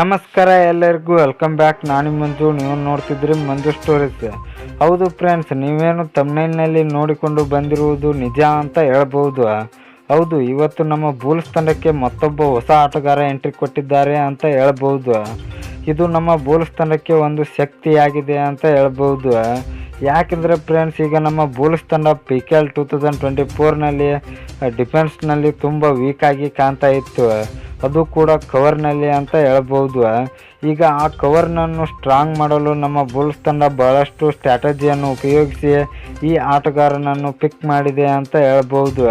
ನಮಸ್ಕಾರ ಎಲ್ಲರಿಗೂ welcome back ನಾನು ಮಂಜು, ನೀವು ನೋಡ್ತಿದ್ರಿ ಮಂಜು ಸ್ಟೋರೀಸ್ ಹೌದು ಫ್ರೆಂಡ್ಸ್ ನೀವೇನು ತಮ್ನೈಲ್ನಲ್ಲಿ ನೋಡಿಕೊಂಡು ಬಂದಿರುವುದು ನಿಜ ಅಂತ ಹೇಳ್ಬೋದು. ಹೌದು, ಇವತ್ತು ನಮ್ಮ ಬೂಲ್ಸ್ ತಂಡಕ್ಕೆ ಮತ್ತೊಬ್ಬ ಹೊಸ ಆಟಗಾರ ಎಂಟ್ರಿ ಕೊಟ್ಟಿದ್ದಾರೆ ಅಂತ ಹೇಳ್ಬೋದು. ಇದು ನಮ್ಮ ಬೂಲ್ಸ್ ತಂಡಕ್ಕೆ ಒಂದು ಶಕ್ತಿಯಾಗಿದೆ ಅಂತ ಹೇಳ್ಬೋದು. ಯಾಕೆಂದರೆ ಫ್ರೆಂಡ್ಸ್ ಈಗ ನಮ್ಮ ಬೂಲ್ಸ್ ತಂಡ P K L two thousand twenty ಫೋರ್ನಲ್ಲಿ ಡಿಫೆನ್ಸ್ನಲ್ಲಿ ತುಂಬ ವೀಕಾಗಿ ಕಾಣ್ತಾ ಇತ್ತು. ಅದು ಕೂಡ ಕವರ್ನಲ್ಲಿ ಅಂತ ಹೇಳ್ಬೋದು. ಈಗ ಆ ಕವರ್ನನ್ನು ಸ್ಟ್ರಾಂಗ್ ಮಾಡಲು ನಮ್ಮ ಬುಲ್ಸ್ ತಂಡ ಬಹಳಷ್ಟು ಸ್ಟ್ರಾಟಜಿಯನ್ನು ಉಪಯೋಗಿಸಿ ಈ ಆಟಗಾರನನ್ನು ಪಿಕ್ ಮಾಡಿದೆ ಅಂತ ಹೇಳ್ಬೋದು.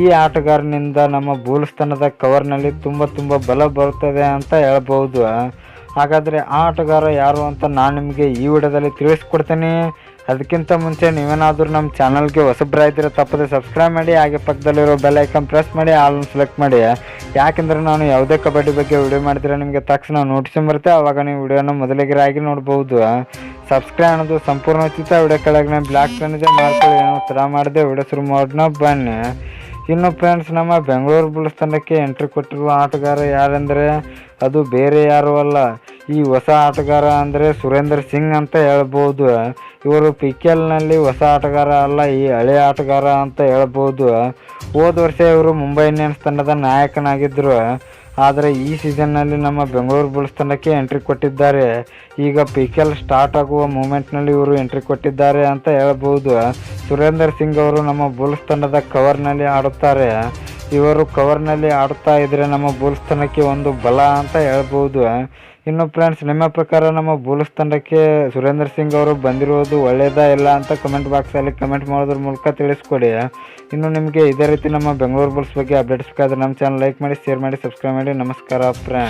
ಈ ಆಟಗಾರನಿಂದ ನಮ್ಮ ಬುಲ್ಸ್ ತಂಡದ ಕವರ್ನಲ್ಲಿ ತುಂಬ ತುಂಬ ಬಲ ಬರುತ್ತದೆ ಅಂತ ಹೇಳ್ಬೋದು. ಹಾಗಾದರೆ ಆ ಆಟಗಾರ ಯಾರು ಅಂತ ನಾನು ನಿಮಗೆ ಈ ವಿಡಿಯೋದಲ್ಲಿ ತಿಳಿಸ್ಕೊಡ್ತೀನಿ. ಅದಕ್ಕಿಂತ ಮುಂಚೆ ನೀವೇನಾದರೂ ನಮ್ಮ ಚಾನಲ್ಗೆ ಹೊಸಬ್ರಾಯ್ತಿರೋ ತಪ್ಪದೆ ಸಬ್ಸ್ಕ್ರೈಬ್ ಮಾಡಿ, ಹಾಗೆ ಪಕ್ಕದಲ್ಲಿರೋ ಬೆಲ್ ಐಕನ್ ಪ್ರೆಸ್ ಮಾಡಿ ಆಲ್ನ ಸೆಲೆಕ್ಟ್ ಮಾಡಿ. ಯಾಕೆಂದರೆ ನಾನು ಯಾವುದೇ ಕಬಡ್ಡಿ ಬಗ್ಗೆ ವಿಡಿಯೋ ಮಾಡಿದ್ರೆ ನಿಮಗೆ ತಕ್ಷಣ ನೋಟಿಸ್ ಬರುತ್ತೆ, ಆವಾಗ ನೀವು ವಿಡಿಯೋನ ಮೊದಲಿಗರಾಗಿ ನೋಡ್ಬೋದು. ಸಬ್ಸ್ಕ್ರೈಬ್ ಅನ್ನೋದು ಸಂಪೂರ್ಣ ಉಚಿತ. ವಿಡಿಯೋ ಕೆಳಗೆ ಬ್ಲ್ಯಾಕ್ ಇದೆ, ಮಾಡ್ಕೊಳ್ಳಿ. ಏನೋ ಥರ ಮಾಡಿದೆ, ವಿಡಿಯೋ ಶುರು ಮಾಡೋಣ, ಬನ್ನಿ. ಇನ್ನು ಫ್ರೆಂಡ್ಸ್ ನಮ್ಮ ಬೆಂಗಳೂರು ಬುಲ್ಸ್ ತಂಡಕ್ಕೆ ಎಂಟ್ರಿ ಕೊಟ್ಟಿರುವ ಆಟಗಾರ ಯಾರೆಂದರೆ, ಅದು ಬೇರೆ ಯಾರೂ ಅಲ್ಲ. ಈ ಹೊಸ ಆಟಗಾರ ಅಂದರೆ ಸುರೇಂದ್ರ ಸಿಂಗ್ ಅಂತ ಹೇಳ್ಬೋದು. ಇವರು ಪಿ ಕೆ ಎಲ್ನಲ್ಲಿ ಹೊಸ ಆಟಗಾರ ಅಲ್ಲ, ಈ ಹಳೆ ಆಟಗಾರ ಅಂತ ಹೇಳ್ಬೋದು. ಹೋದ ವರ್ಷ ಇವರು ಮುಂಬೈ ಇಂಡಿಯನ್ಸ್ ತಂಡದ ನಾಯಕನಾಗಿದ್ದರು ಆದರೆ ಈ ಸೀಸನ್ನಲ್ಲಿ ನಮ್ಮ ಬೆಂಗಳೂರು ಬುಲ್ಸ್ ತಂಡಕ್ಕೆ ಎಂಟ್ರಿ ಕೊಟ್ಟಿದ್ದಾರೆ. ಈಗ ಪಿ ಕೆ ಎಲ್ ಸ್ಟಾರ್ಟ್ ಆಗುವ ಮೂಮೆಂಟ್ನಲ್ಲಿ ಇವರು ಎಂಟ್ರಿ ಕೊಟ್ಟಿದ್ದಾರೆ ಅಂತ ಹೇಳ್ಬೋದು. ಸುರೇಂದ್ರ ಸಿಂಗ್ ಅವರು ನಮ್ಮ ಬುಲ್ಸ್ ತಂಡದ ಕವರ್ನಲ್ಲಿ ಆಡುತ್ತಾರೆ. ಇವರು ಕವರ್ನಲ್ಲಿ ಆಡ್ತಾ ಇದ್ದರೆ ನಮ್ಮ ಬುಲ್ಸ್ ತಂಡಕ್ಕೆ ಒಂದು ಬಲ ಅಂತ ಹೇಳ್ಬೋದು. ಇನ್ನು ಫ್ರೆಂಡ್ಸ್ ನಿಮ್ಮ ಪ್ರಕಾರ ನಮ್ಮ ಬುಲ್ಸ್ ತಂಡಕ್ಕೆ ಸುರೇಂದ್ರ ಸಿಂಗ್ ಅವರು ಬಂದಿರೋದು ಒಳ್ಳೆಯದಾ ಇಲ್ಲ ಅಂತ ಕಮೆಂಟ್ ಬಾಕ್ಸಲ್ಲಿ ಕಮೆಂಟ್ ಮಾಡೋದ್ರ ಮೂಲಕ ತಿಳಿಸ್ಕೊಡಿ. ಇನ್ನು ನಿಮಗೆ ಇದೇ ರೀತಿ ನಮ್ಮ ಬೆಂಗಳೂರು ಬುಲ್ಸ್ ಬಗ್ಗೆ ಅಪ್ಡೇಟ್ಸ್ ಬೇಕಾದ್ರೆ ನಮ್ಮ ಚಾನಲ್ ಲೈಕ್ ಮಾಡಿ ಶೇರ್ ಮಾಡಿ ಸಬ್ಸ್ಕ್ರೈಬ್ ಮಾಡಿ. ನಮಸ್ಕಾರ ಫ್ರೆಂಡ್ಸ್